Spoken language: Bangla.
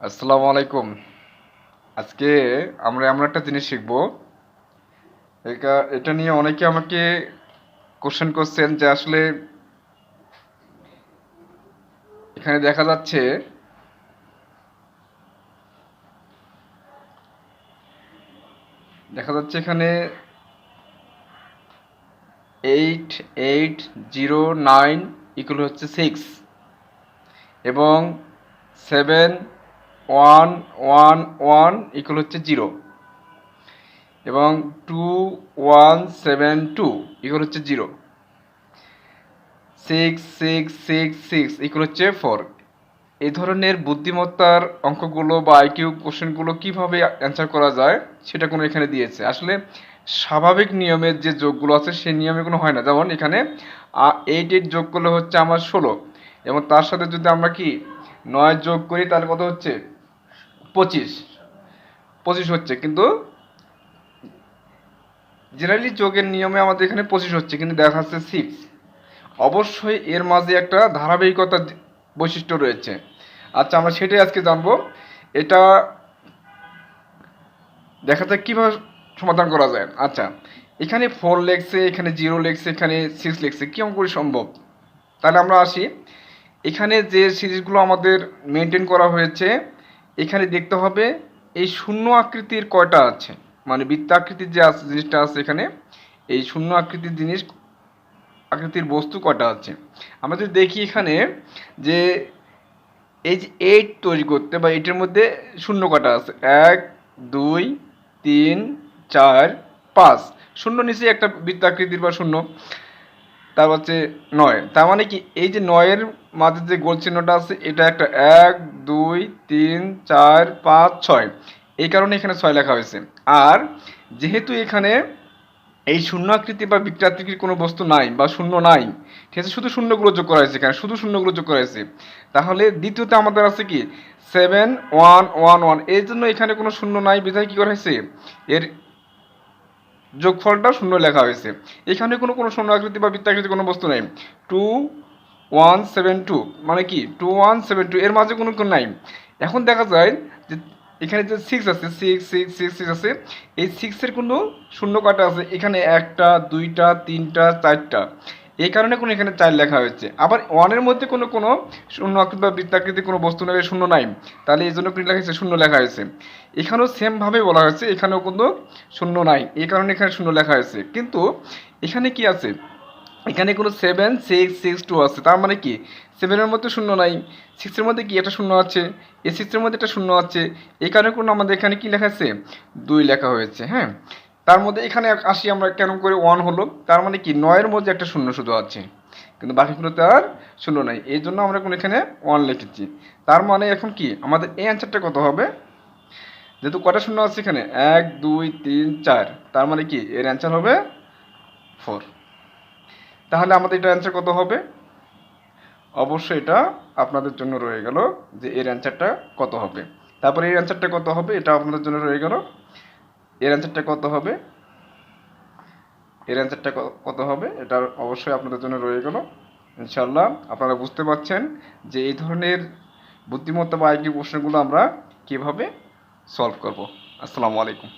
আসসালামু আলাইকুম। আজকে আমরা এমন একটা জিনিস শিখব। এটা নিয়ে অনেকে আমাকে কোশ্চেন করছেন যে আসলে এখানে দেখা যাচ্ছে দেখা যাচ্ছে এখানে eight eight zero nine equal হচ্ছে সিক্স এবং seven one one one equal হচ্ছে জিরো এবং two one seven two equal হচ্ছে zero six six six six equal হচ্ছে ফোর এই ধরনের বুদ্ধিমত্তার অঙ্কগুলো বা আইকিউ কোশ্চেনগুলো কীভাবে অ্যান্সার করা যায় সেটা কোনো এখানে দিয়েছে। আসলে স্বাভাবিক নিয়মের যে যোগগুলো আছে সেই নিয়মে কোনো হয় না। যেমন এখানে এইট এইট যোগ করলে হচ্ছে আমার ষোলো। এবং তার সাথে যদি আমরা কি, নয় যোগ করি তাহলে কত হচ্ছে? পঁচিশ। পঁচিশ হচ্ছে, কিন্তু জেনারেলি যোগের নিয়মে আমাদের এখানে পঁচিশ হচ্ছে, কিন্তু দেখা যাচ্ছে সিক্স অবশ্যই এর মাঝে একটা ধারাবাহিকতা বৈশিষ্ট্য রয়েছে। আচ্ছা আমরা সেটাই আজকে জানব। এটা দেখা যাক কীভাবে সমাধান করা যায়। আচ্ছা এখানে ফোর লেগছে এখানে জিরো লেগছে এখানে সিক্স লেগছে কেমন করে সম্ভব? তাহলে আমরা আসি। এখানে যে সিরিজগুলো আমাদের মেনটেন করা হয়েছে এখানে দেখতে হবে এই শূন্য আকৃতির কয়টা আছে? মানে বৃত্ত আকৃতির যে জিনিসটা আছে এখানে, এই শূন্য আকৃতির জিনিস, আকৃতির বস্তু কটা আছে? আমরা যদি দেখি এখানে যে এই যে এইট তৈরি করতে বা এইটের মধ্যে শূন্য কটা আছে? এক, দুই, তিন, চার, পাঁচ। শূন্য নিচে একটা বৃত্তাকৃতির বা শূন্য। তারপর হচ্ছে নয়। তার মানে কি এই যে নয়ের মাঝে যে গোল চিহ্নটা আছে, এটা একটা এক, দুই, তিন, চার, পাঁচ, ছয়। এই কারণে এখানে ছয় লেখা হয়েছে। আর যেহেতু এখানে এই শূন্য আকৃতি বা বৃত্তাকৃতির কোনো বস্তু নাই বা শূন্য নাই, ঠিক আছে, শুধু শূন্যগুলো যোগ করা হয়েছে এখানে, শুধু শূন্যগুলো যোগ করা হয়েছে। তাহলে দ্বিতীয়তে আমাদের আছে কি? সেভেন ওয়ান ওয়ান ওয়ান এই জন্য এখানে কোনো শূন্য নাই, বিধায় কী করা হয়েছে? এর যোগফলটা শূন্য লেখা হয়েছে। এখানে কোনো কোনো শূন্য আকৃতি বা বৃত্তাকৃতি কোনো বস্তু নেই। টু ওয়ান সেভেন টু মানে কি? টু ওয়ান সেভেন টু, এর মাঝে কোনো কোনো নাই। এখন দেখা যায় যে এখানে যে সিক্স আছে সিক্স সিক্স সিক্স সিক্স আছে, এই সিক্সের কোনো শূন্য কাটা আছে। এখানে একটা, দুইটা, তিনটা, চারটা। এই কারণে কোনো এখানে চার লেখা হয়েছে। আবার ওয়ানের মধ্যে কোনো কোনো শূন্য আকৃতি বা বৃত্তাকৃতি কোনো বস্তু নেই, শূন্য নাই। তাহলে এই জন্য কি লেখা হয়েছে, শূন্য লেখা হয়েছে। এখানেও সেমভাবে বলা হয়েছে, এখানেও কিন্তু শূন্য নাই। এই কারণে এখানে শূন্য লেখা হয়েছে। কিন্তু এখানে কি আছে? এখানে কোনো সেভেন সিক্স সিক্স টু আছে। তার মানে কি? সেভেনের মধ্যে শূন্য নাই। সিক্সের মধ্যে কি একটা শূন্য আছে? এ সিক্সের মধ্যে একটা শূন্য আছে। এই কারণে কোনো আমাদের এখানে কি লেখা আছে? দুই লেখা হয়েছে হ্যাঁ? তার মধ্যে এখানে আসি আমরা কেন করে? ওয়ান হলো, তার মানে কি? নয়ের মধ্যে একটা শূন্য শুধু আছে। কিন্তু বাকিগুলোতে আর শূন্য নাই। এই জন্য আমরা কোনো এখানে ওয়ান লিখেছি। তার মানে এখন কি? আমাদের এই অ্যান্সারটা কত হবে? যেহেতু কটা শূন্য আছে এখানে? এক, দুই, তিন, চার। তার মানে কি? এর অ্যান্সার হবে ফোর তাহলে আমাদের এটা অ্যান্সার কত হবে? অবশ্যই এটা আপনাদের জন্য রয়ে গেল যে এর অ্যান্সারটা কত হবে। তারপরে এর অ্যান্সারটা কত হবে? এটা আপনাদের জন্য রয়ে গেল এর অ্যান্সারটা কত হবে? এর অ্যান্সারটা কত হবে? এটা অবশ্যই আপনাদের জন্য রয়ে গেল। ইনশাল্লাহ আপনারা বুঝতে পারছেন যে এই ধরনের বুদ্ধিমত্তা বা আইকিউ প্রশ্নগুলো আমরা কীভাবে সলভ করব। আসসালামু আলাইকুম।